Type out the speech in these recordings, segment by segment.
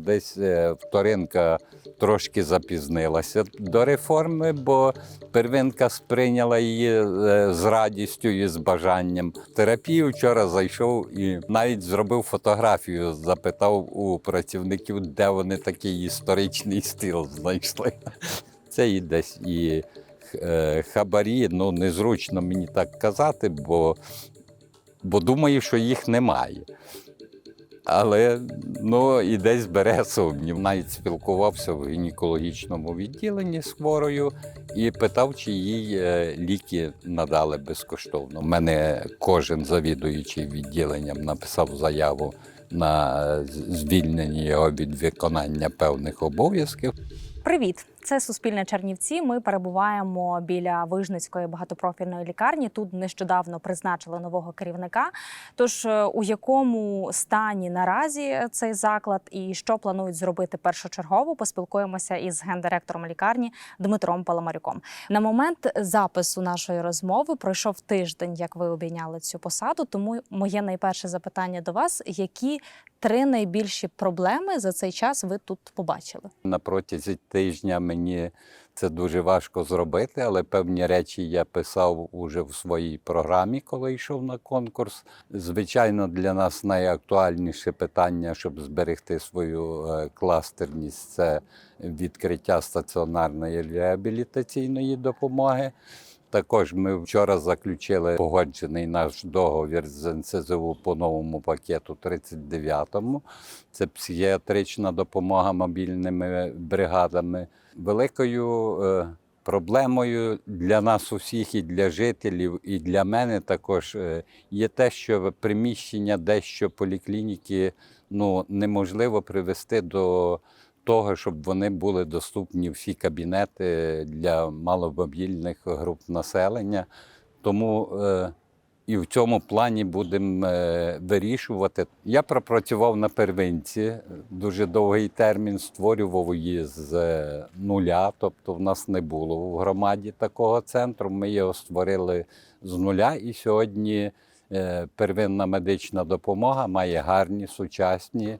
Десь е, вторинка трошки запізнилася до реформи, бо первинка сприйняла її е, з радістю і з бажанням. Терапію вчора зайшов і навіть зробив фотографію, запитав у працівників, де вони такий історичний стил знайшли. Це і десь і е, хабарі. Ну незручно мені так казати, бо, бо думаю, що їх немає. Але ну і десь бере сумнів. Навіть спілкувався в гінекологічному відділенні з хворою і питав, чи їй е, ліки надали безкоштовно. У мене кожен завідуючий відділенням написав заяву на звільнення його від виконання певних обов'язків. Привіт, це Суспільне Чернівці. Ми перебуваємо біля Вижницької багатопрофільної лікарні. Тут нещодавно призначили нового керівника. Тож е, у якому стані наразі цей заклад і що планують зробити першочергово, поспілкуємося із гендиректором лікарні Дмитром Паламарюком. На момент запису нашої розмови пройшов тиждень, як ви обійняли цю посаду. Тому моє найперше запитання до вас: які три найбільші проблеми за цей час ви тут побачили? На протязі тижня мені це дуже важко зробити, але певні речі я писав уже в своїй програмі, коли йшов на конкурс. Звичайно, для нас найактуальніше питання, щоб зберегти свою е, кластерність, це відкриття стаціонарної реабілітаційної допомоги. Також ми вчора заключили погоджений наш договір з НСЗУ по новому пакету 39-му. Це психіатрична допомога мобільними бригадами. Великою е, проблемою для нас усіх, і для жителів, і для мене також е, є те, що приміщення дещо поліклініки ну, неможливо привести до того, щоб вони були доступні всі кабінети для маломобільних груп населення. Тому е, і в цьому плані будемо е, вирішувати. Я пропрацював на первинці е, дуже довгий термін, створював її з нуля. Тобто в нас не було в громаді такого центру. Ми його створили з нуля, і сьогодні первинна медична допомога має гарні сучасні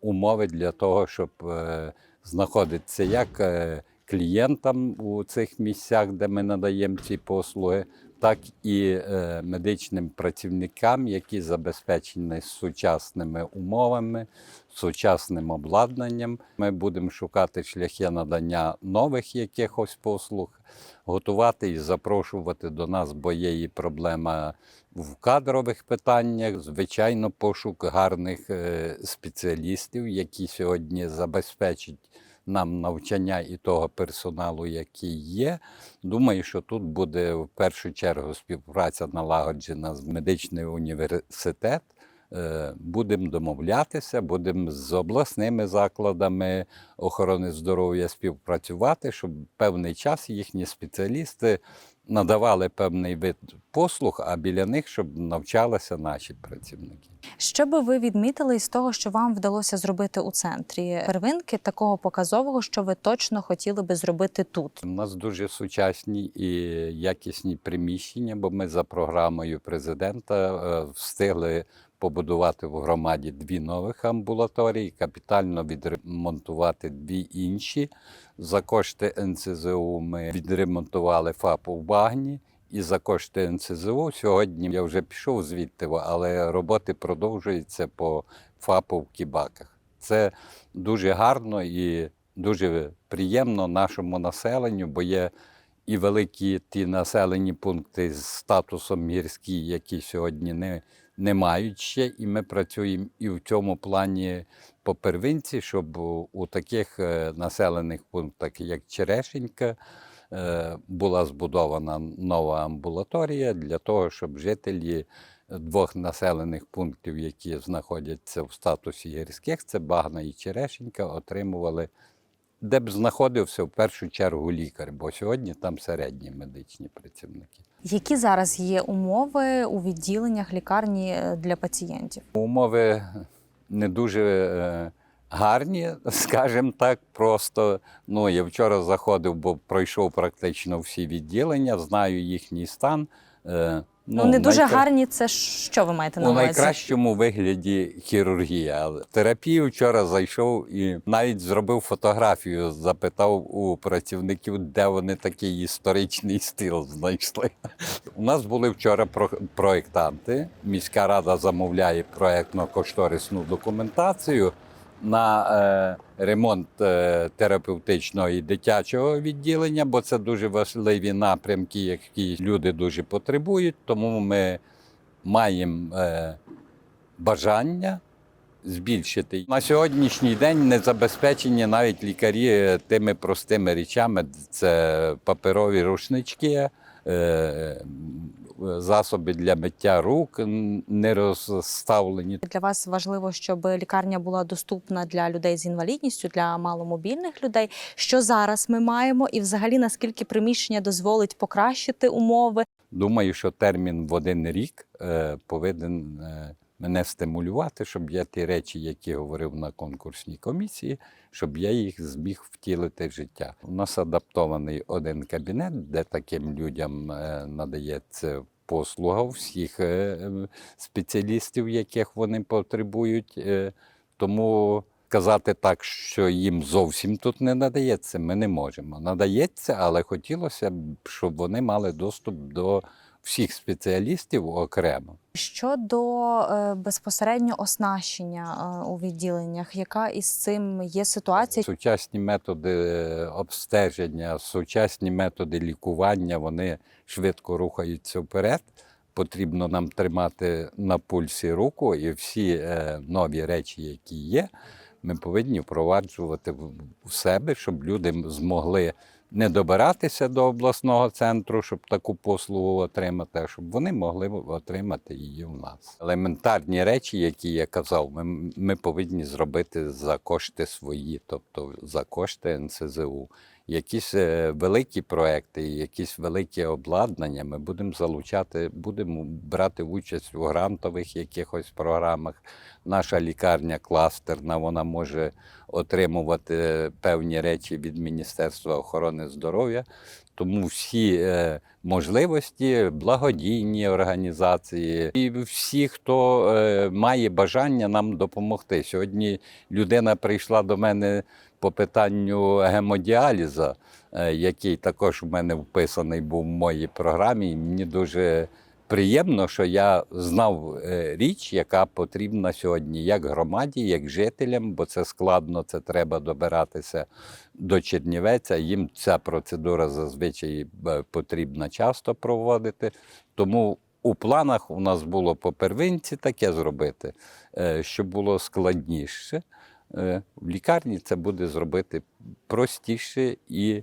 умови для того, щоб е, знаходитися. Як е, клієнтам у цих місцях, де ми надаємо ці послуги, так і е, медичним працівникам, які забезпечені сучасними умовами, сучасним обладнанням. Ми будемо шукати шляхи надання нових якихось послуг, готувати і запрошувати до нас, бо є і проблема в кадрових питаннях. Звичайно, пошук гарних е, спеціалістів, які сьогодні забезпечать нам навчання і того персоналу, який є. Думаю, що тут буде в першу чергу співпраця налагоджена з медичним університет. Е, Будемо домовлятися, будемо з обласними закладами охорони здоров'я співпрацювати, щоб певний час їхні спеціалісти надавали певний вид послуг, а біля них щоб навчалися наші працівники. Що би ви відмітили із того, що вам вдалося зробити у центрі первинки такого показового, що ви точно хотіли би зробити тут? У нас дуже сучасні і якісні приміщення, бо ми за програмою президента е, встигли побудувати в громаді дві нових амбулаторії, капітально відремонтувати дві інші. За кошти НСЗУ ми відремонтували ФАП у Багні. І за кошти НСЗУ сьогодні я вже пішов звідти, але роботи продовжуються по ФАПу в Кібаках. Це дуже гарно і дуже приємно нашому населенню, бо є і великі ті населені пункти з статусом гірські, які сьогодні не, не мають ще. І ми працюємо і в цьому плані по первинці, щоб у, таких е, населених пунктах, як Черешенька, е, була збудована нова амбулаторія для того, щоб жителі двох населених пунктів, які знаходяться в статусі гірських, це Багна і Черешенька, отримували, де б знаходився в першу чергу лікар, бо сьогодні там середні медичні працівники. Які зараз є умови у відділеннях лікарні е, для пацієнтів? Умови не дуже е, гарні, скажімо так. Просто ну, я вчора заходив, бо пройшов практично всі відділення, знаю їхній стан. Е, Ну, не дуже найкра- гарні. Це що ви маєте на У найкращому вигляді хірургія. Терапію вчора зайшов і навіть зробив фотографію, запитав у працівників, де вони такий історичний стил знайшли. У нас були вчора про- проєктанти. Міська рада замовляє проєктно-кошторисну документацію на е, ремонт е, терапевтичного і дитячого відділення, бо це дуже важливі напрямки, які люди дуже потребують. Тому ми маємо е, бажання збільшити. На сьогоднішній день не забезпечені навіть лікарі тими простими речами: це паперові рушнички. Е, Засоби для миття рук не розставлені. Для вас важливо, щоб лікарня була доступна для людей з інвалідністю, для маломобільних людей. Що зараз ми маємо, і взагалі наскільки приміщення дозволить покращити умови? Думаю, що термін в один рік е, повинен е, мене стимулювати, щоб я ті речі, які говорив на конкурсній комісії, щоб я їх зміг втілити в життя. У нас адаптований один кабінет, де таким людям е, надається послуга всіх е, е, спеціалістів, яких вони потребують. Е, Тому казати так, що їм зовсім тут не надається, ми не можемо. Надається, але хотілося б, щоб вони мали доступ до всіх спеціалістів окремо. Щодо е, безпосередньо оснащення е, у відділеннях, яка із цим є ситуація? Сучасні методи е, обстеження, сучасні методи лікування, вони швидко рухаються вперед. Потрібно нам тримати на пульсі руку, і всі е, нові речі, які є, ми повинні впроваджувати в в себе, щоб люди змогли не добиратися до обласного центру, щоб таку послугу отримати, а щоб вони могли отримати її у нас. Елементарні речі, які я казав, ми, ми повинні зробити за кошти свої, тобто за кошти НСЗУ. Якісь е, великі проекти, якісь великі обладнання ми будемо залучати, будемо брати участь у грантових якихось програмах. Наша лікарня кластерна, вона може отримувати певні речі від Міністерства охорони здоров'я. Тому всі е, можливості, благодійні організації і всі, хто е, має бажання нам допомогти. Сьогодні людина прийшла до мене по питанню гемодіаліза, е, який також у мене вписаний був в моїй програмі. Мені дуже приємно, що я знав е, річ, яка потрібна сьогодні як громаді, як жителям, бо це складно, це треба добиратися до Чернівеця. Їм ця процедура зазвичай е, потрібно часто проводити. Тому у планах у нас було по первинці таке зробити, щоб було складніше. Е, В лікарні це буде зробити простіше і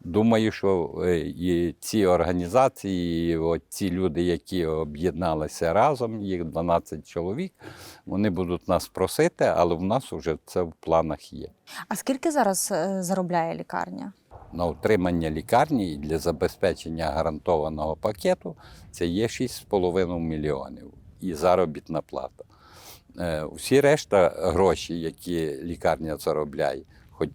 думаю, що е, і ці організації, і от ці люди, які об'єдналися разом, їх 12 чоловік, вони будуть нас просити, але в нас вже це в планах є. А скільки зараз е, заробляє лікарня? На утримання лікарні і для забезпечення гарантованого пакету це є 6,5 мільйонів і заробітна плата. Е, Усі решта гроші, які лікарня заробляє, хоч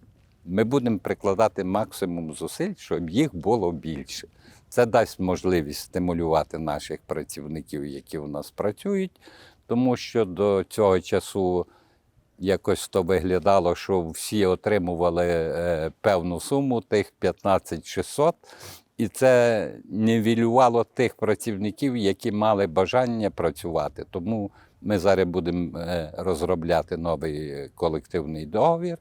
ми будемо прикладати максимум зусиль, щоб їх було більше. Це дасть можливість стимулювати наших працівників, які у нас працюють, тому що до цього часу якось то виглядало, що всі отримували е, певну суму, тих 15 600, і це нівелювало тих працівників, які мали бажання працювати. Тому ми зараз будемо е, розробляти новий колективний договір,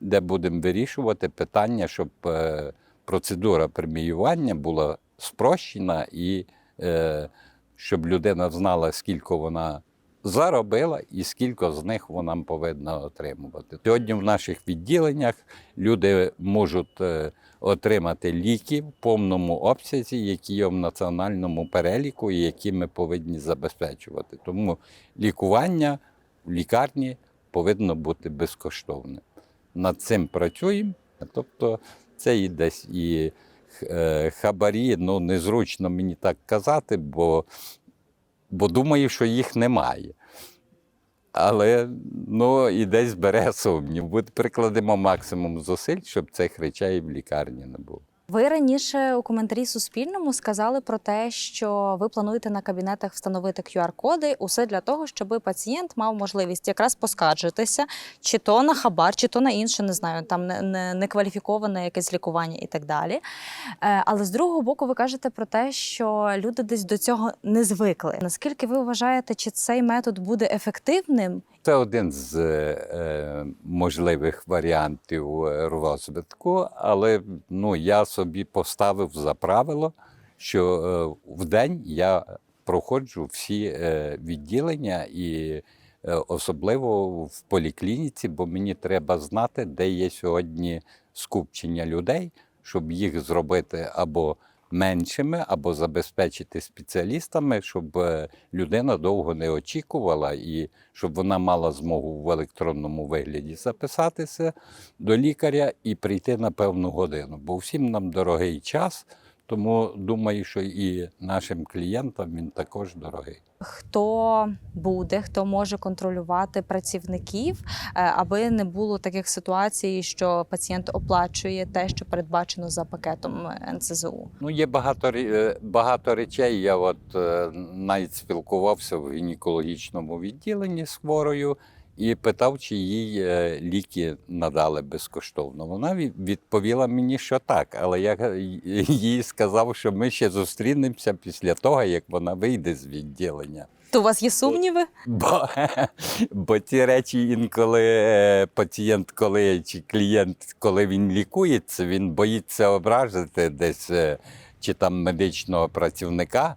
де будемо вирішувати питання, щоб е, процедура преміювання була спрощена і е, щоб людина знала, скільки вона заробила і скільки з них вона повинна отримувати. Сьогодні в наших відділеннях люди можуть е, отримати ліки в повному обсязі, які є в національному переліку і які ми повинні забезпечувати. Тому лікування в лікарні повинно бути безкоштовним. Над цим працюємо. Тобто це і десь і е, хабарі, ну незручно мені так казати, бо бо думаю, що їх немає. Але ну, і десь бере сумнів. Прикладемо максимум зусиль, щоб цих речей в лікарні не було. Ви раніше у коментарі Суспільному сказали про те, що ви плануєте на кабінетах встановити QR-коди, усе для того, щоб пацієнт мав можливість якраз поскаржитися, чи то на хабар, чи то на інше, не знаю, там не- не- некваліфіковане якесь лікування і так далі. Е, Але з другого боку, ви кажете про те, що люди десь до цього не звикли. Наскільки ви вважаєте, чи цей метод буде ефективним? Це один з е, можливих варіантів е, розвитку, але ну, я собі поставив за правило, що е, в день я проходжу всі е, відділення і е, особливо в поліклініці, бо мені треба знати, де є сьогодні скупчення людей, щоб їх зробити або меншими, або забезпечити спеціалістами, щоб е, людина довго не очікувала і щоб вона мала змогу в електронному вигляді записатися до лікаря і прийти на певну годину. Бо всім нам дорогий час, тому думаю, що і нашим клієнтам він також дорогий. Хто буде, хто може контролювати працівників, е, аби не було таких ситуацій, що пацієнт оплачує те, що передбачено за пакетом е, НСЗУ? Ну, є багато, е, багато речей. Я от навіть спілкувався в гінекологічному відділенні з хворою і питав, чи їй е, ліки надали безкоштовно. Вона відповіла мені, що так, але я їй сказав, що ми ще зустрінемося після того, як вона вийде з відділення. То у вас є сумніви? Бо, бо ті речі інколи е, пацієнт, коли чи клієнт, коли він лікується, він боїться образити десь е, чи там медичного працівника.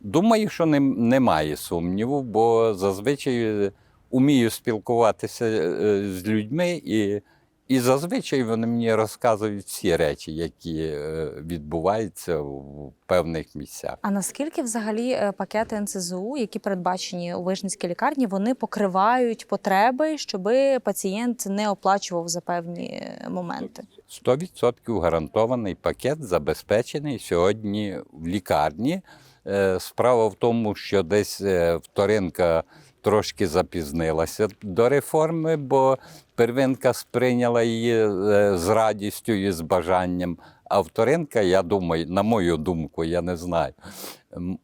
Думаю, що нем- немає сумніву, бо зазвичай умію спілкуватися е, з людьми, і, і зазвичай вони мені розказують всі речі, які е, відбуваються в певних місцях. А наскільки взагалі е, пакети НСЗУ, які передбачені у вижницькій лікарні, вони покривають потреби, щоб пацієнт не оплачував за певні е, моменти? 100% гарантований пакет забезпечений сьогодні в лікарні. Е, Справа в тому, що десь е, вторинка трошки запізнилася до реформи, бо первинка сприйняла її е, з радістю і з бажанням. А вторинка, я думаю, на мою думку, я не знаю.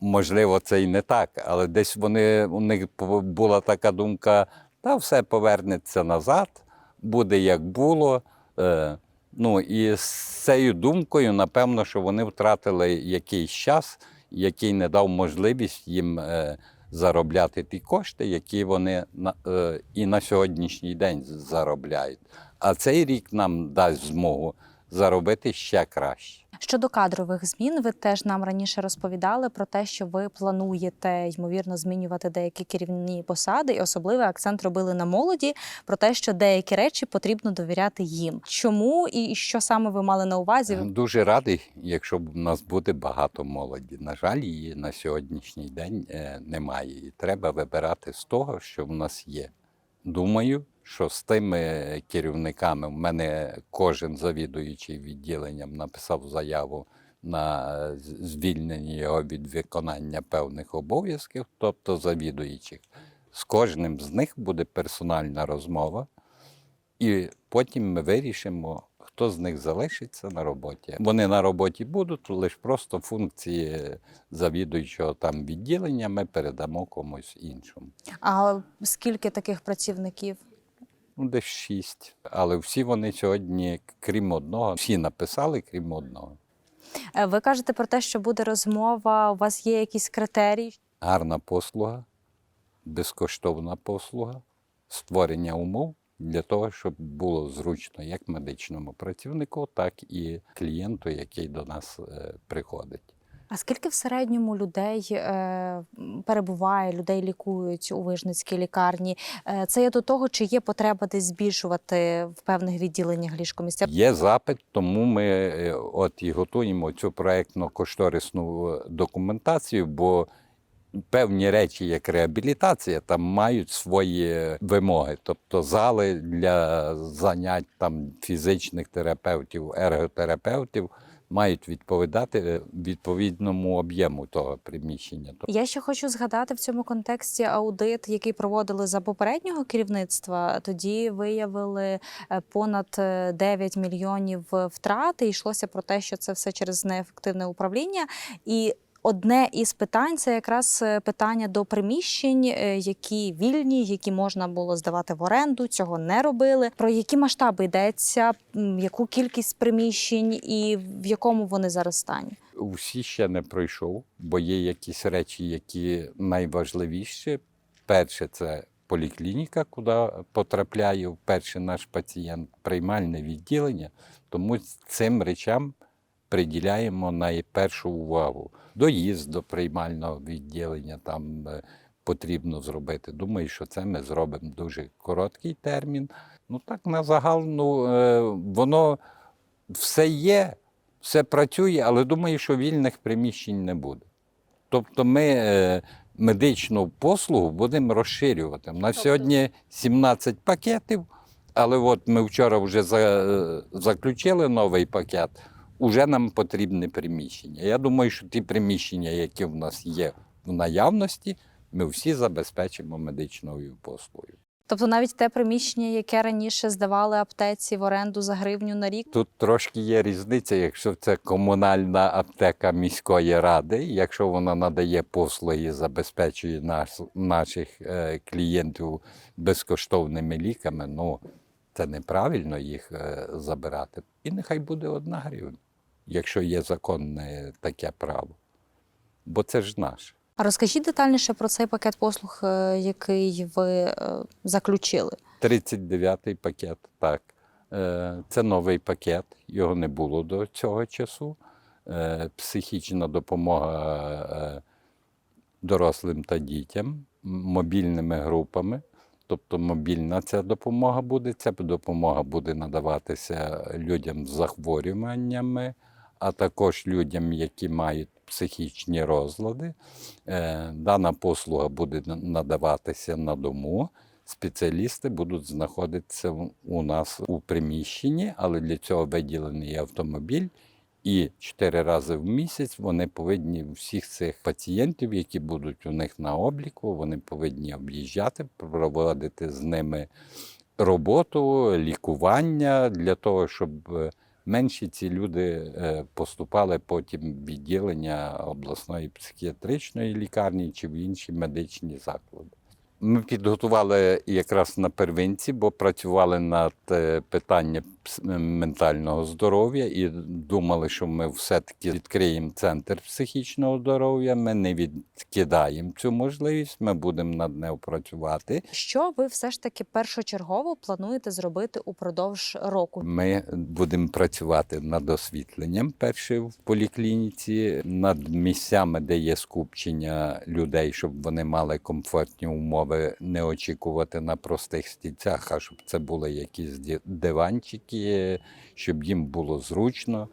Можливо, це і не так, але десь вони у них була така думка: та все повернеться назад, буде як було. Е, Ну і з цією думкою, напевно, що вони втратили якийсь час, який не дав можливість їм е, заробляти ті кошти, які вони на, е, і на сьогоднішній день заробляють. А цей рік нам дасть змогу заробити ще краще. Щодо кадрових змін, ви теж нам раніше розповідали про те, що ви плануєте ймовірно змінювати деякі керівні посади, і особливий акцент робили на молоді про те, що деякі речі потрібно довіряти їм. Чому і що саме ви мали на увазі? Дуже радий, якщо б у нас буде багато молоді. На жаль, її на сьогоднішній день е, немає. І треба вибирати з того, що в нас є. Думаю, що з тими керівниками в мене кожен завідуючий відділенням написав заяву на е, звільнення його від виконання певних обов'язків, тобто завідуючих. З кожним з них буде персональна розмова, і потім ми вирішимо, хто з них залишиться на роботі. Вони на роботі будуть, лише просто функції завідуючого там відділення ми передамо комусь іншому. А скільки таких працівників? Ну, десь шість. Але всі вони сьогодні, крім одного, всі написали, крім одного. Е, Ви кажете про те, що буде розмова. У вас є якісь критерії? Гарна послуга, безкоштовна послуга, створення умов для того, щоб було зручно як медичному працівнику, так і клієнту, який до нас е, приходить. А скільки в середньому людей е, перебуває, людей лікують у вижницькій лікарні? Е, це є до того, чи є потреба десь збільшувати в певних відділеннях ліжкомісця? Є запит, тому ми е, от і готуємо цю проєктно-кошторисну е, документацію, бо певні речі, як реабілітація, там мають свої вимоги. Тобто зали для занять там фізичних терапевтів, ерготерапевтів. Мають відповідати е, відповідному об'єму того приміщення. Я ще хочу згадати в цьому контексті аудит, який проводили за попереднього керівництва. Тоді виявили е, понад е, 9 мільйонів втрат. І йшлося про те, що це все через неефективне управління. І Одне із питань це якраз е, питання до приміщень, е, які вільні, які можна було здавати в оренду. Цього не робили. Про які масштаби йдеться, яку кількість приміщень і в якому вони зараз стані? Усі ще не пройшов, бо є якісь речі, які найважливіші. Перше це поліклініка, куди потрапляє вперше наш пацієнт, приймальне відділення. Тому цим речам приділяємо найпершу увагу. Доїзд до приймального відділення там е, потрібно зробити. Думаю, що це ми зробимо дуже короткий термін. Ну так на загал, ну е, воно все є, все працює, але думаю, що вільних приміщень не буде. Тобто ми е, медичну послугу будемо розширювати. На сьогодні 17 пакетів, але от ми вчора вже заключили новий пакет, уже нам потрібне приміщення. Я думаю, що ті приміщення, які в нас є в наявності, ми всі забезпечимо медичною послугою. Тобто навіть те приміщення, яке раніше здавали аптеці в оренду за гривню на рік, Тут трошки є різниця, якщо це комунальна аптека міської ради, якщо вона надає послуги, забезпечує нас, наших е, клієнтів безкоштовними ліками, ну це неправильно їх е, забирати. І нехай буде одна гривня, якщо є законне таке право. Бо це ж наше. А розкажіть детальніше про цей пакет послуг, е, який ви е, заключили. 39-й пакет, так. Е, Це новий пакет, його не було до цього часу. Психічна допомога дорослим та дітям, мобільними групами. Тобто мобільна ця допомога буде. Ця допомога буде надаватися людям з захворюваннями, а також людям, які мають психічні розлади. Е, Дана послуга буде надаватися на дому. Спеціалісти будуть знаходитися у нас у приміщенні, але для цього виділений автомобіль. І чотири рази в місяць вони повинні всіх цих пацієнтів, які будуть у них на обліку, вони повинні об'їжджати, проводити з ними роботу, лікування для того, щоб е, менші ці люди е, поступали потім в відділення обласної психіатричної лікарні чи в інші медичні заклади. Ми підготували якраз на первинці, бо працювали над е, питанням ментального здоров'я і думали, що ми все-таки відкриємо центр психічного здоров'я. Ми не відкидаємо цю можливість, ми будемо над нею працювати. Що ви все ж таки першочергово плануєте зробити упродовж року? Ми будемо працювати над освітленням перше в поліклініці, над місцями, де є скупчення людей, щоб вони мали комфортні умови, не очікувати на простих стільцях, а щоб це були якісь диванчики, щоб їм було зручно,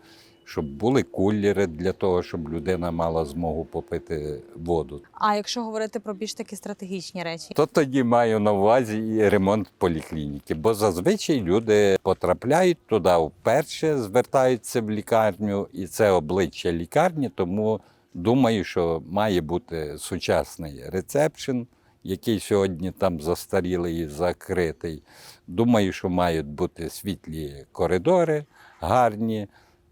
щоб були кулери для того, щоб людина мала змогу попити воду. А якщо говорити про більш такі стратегічні речі, То тоді маю на увазі і ремонт поліклініки, бо зазвичай люди потрапляють туди вперше, звертаються в лікарню, і це обличчя лікарні, тому думаю, що має бути сучасний рецепшн, який сьогодні там застарілий і закритий. Думаю, що мають бути світлі коридори, гарні.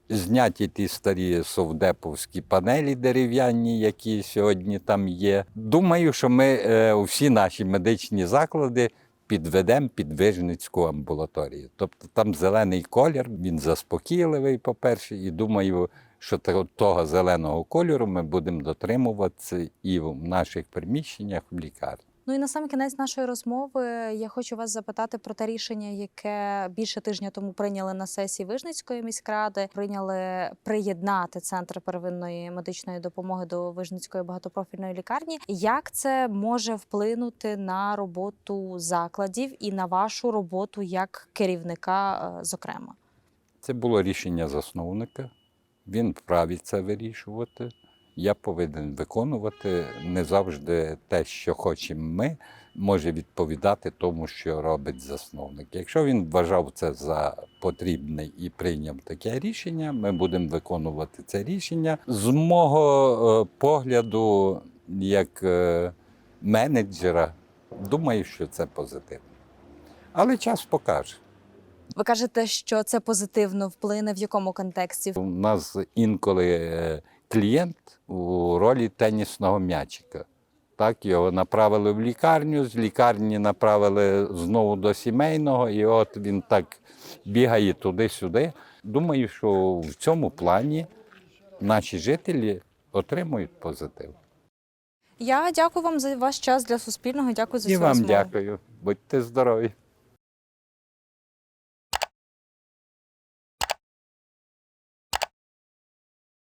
Зняті ті старі совдеповські панелі дерев'яні, які сьогодні там є. Думаю, що ми е, всі наші медичні заклади підведемо під Вижницьку амбулаторію. Тобто там зелений колір, він заспокійливий, по-перше, і думаю, що того- зеленого кольору ми будемо дотримуватися і в наших приміщеннях в лікарні. Ну і на сам кінець нашої розмови я хочу вас запитати про те рішення, яке більше тижня тому прийняли на сесії Вижницької міськради. Прийняли приєднати центр первинної медичної допомоги до Вижницької багатопрофільної лікарні. Як це може вплинути на роботу закладів і на вашу роботу як керівника, е, зокрема? Це було рішення засновника. Він вправі це вирішувати. Я повинен виконувати не завжди те, що хочемо ми, може відповідати тому, що робить засновник. Якщо він вважав це за потрібний і прийняв таке рішення. Ми будемо виконувати це рішення. З мого е, погляду, як е, менеджера, думаю, що це позитивно. Але час покаже. Ви кажете, що це позитивно вплине в якому контексті? У нас інколи е, клієнт у ролі тенісного м'ячика. Так, його направили в лікарню, з лікарні направили знову до сімейного, і от він так бігає туди-сюди. Думаю, що в цьому плані наші жителі отримують позитив. Я дякую вам за ваш час для суспільного. Дякую за І цю вам розмову. дякую. Будьте здорові.